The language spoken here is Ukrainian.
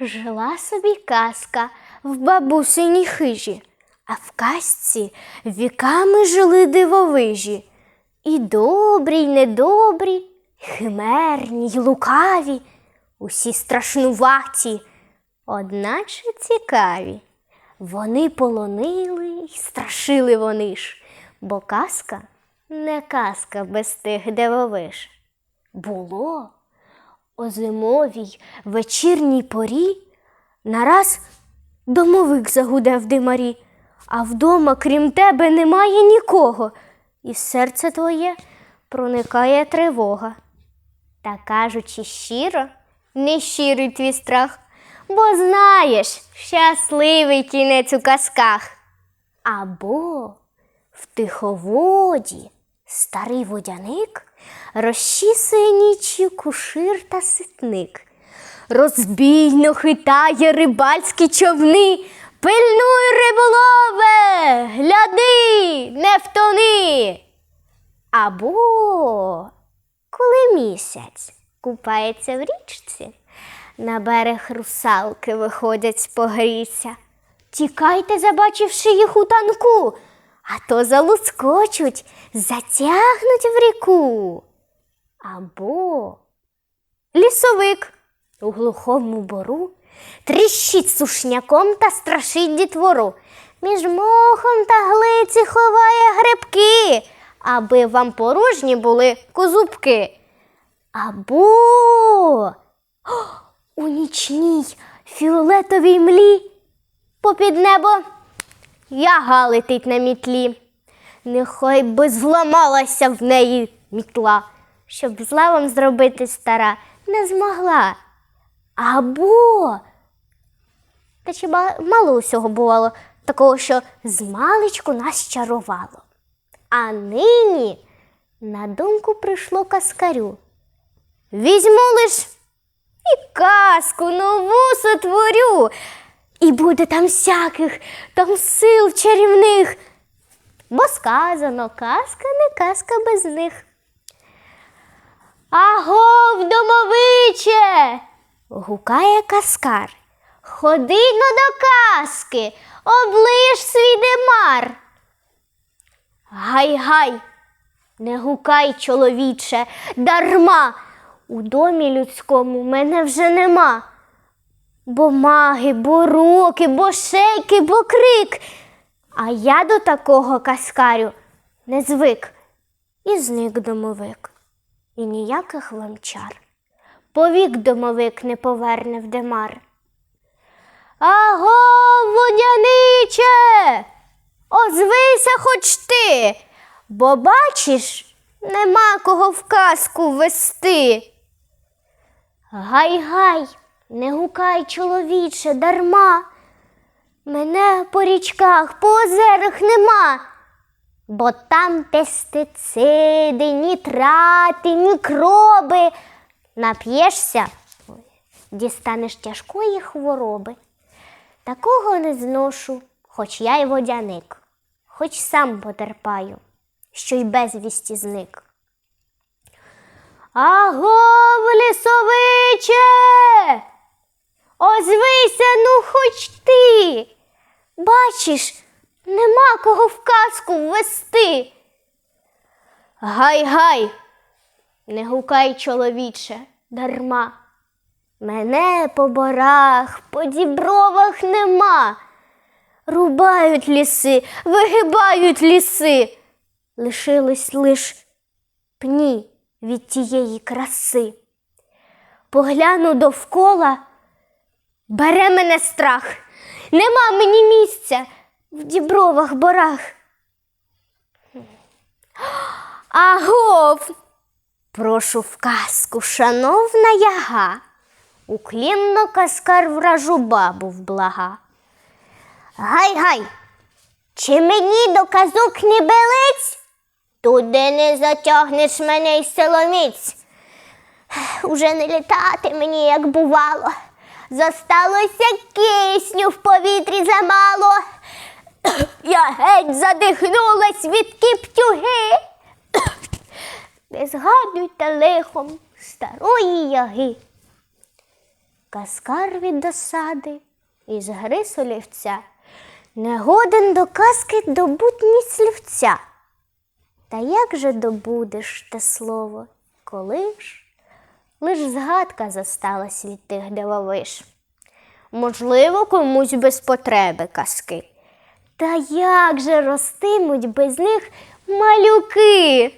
Жила собі казка в бабусиній хижі, а в казці віками жили дивовижі. І добрі, й недобрі, химерні, й лукаві, усі страшнуваті, одначе цікаві. Вони полонили й страшили вони ж, бо казка не казка без тих дивовиж. Було о зимовій вечірній порі нараз домовик загуде в димарі, а вдома, крім тебе, немає нікого, і серце твоє проникає тривога. Та кажучи щиро, не щирий твій страх, бо знаєш, щасливий кінець у казках. Або в тиховоді старий водяник розчісує нічю кушир та ситник. Розбійно хитає рибальські човни. Пильнуй риболове, гляди, не втони. Або коли місяць купається в річці, на берег русалки виходять погріться. Тікайте, забачивши їх у танку, а то залускочуть, затягнуть в ріку. Або лісовик у глухому бору тріщить сушняком та страшить дітвору. Між мохом та глиці ховає грибки, аби вам порожні були козубки. Або у нічній фіолетовій млі попід небо яга летить на мітлі. Нехай би зламалася в неї мітла, щоб зла вам зробити стара не змогла. Або та чи мало усього бувало такого, що змалечку нас чарувало. А нині на думку прийшло каскарю. Візьму лиш і казку нову сотворю, і буде там всяких, там сил чарівних. Бо сказано, казка не казка без них. Агов, домовиче. гукає каскар. Ходи но до казки, оближ свій демар. Гай-гай, не гукай, чоловіче, дарма. У домі людському мене вже нема. Бо маги, бо руки, бо шейки, бо крик. А я до такого каскарю не звик. І зник домовик. І ніяких вам чар. Повік домовик не поверне в демар. Аго, водяниче, озвися хоч ти, бо бачиш, нема кого в казку вести. Гай-гай, не гукай, чоловіче, дарма. Мене по річках, по озерах нема. Бо там пестициди, нітрати, мікроби. Нап'єшся, дістанеш тяжкої хвороби. Такого не зношу, хоч я й водяник, хоч сам потерпаю, що й безвісті зник. Агов, лісовиче, озвися, ну хоч ти. Бачиш, нема кого в казку ввести. Гай-гай, не гукай, чоловіче, дарма. Мене по борах, по дібровах нема. Рубають ліси, вигибають ліси. Лишились лиш пні від тієї краси. Погляну довкола, бере мене страх. Нема мені місця в дібровах борах. Агов, прошу в казку, шановна яга, уклінно каскар вражу бабу вблага. Гай-гай, чи мені до казок не белиць? Туди не затягнеш мене й силоміць. Уже не літати мені, як бувало. Зосталося кисню в повітрі замало. Я геть задихнулась від кіптюги. Не згадуйте лихом старої яги. Каскар від досади із гри солівця, не до казки добуть ні слівця. Та як же добудеш те слово, коли ж лиш згадка зосталась від тих дивовиш? Можливо, комусь без потреби казки. Та як же ростимуть без них малюки?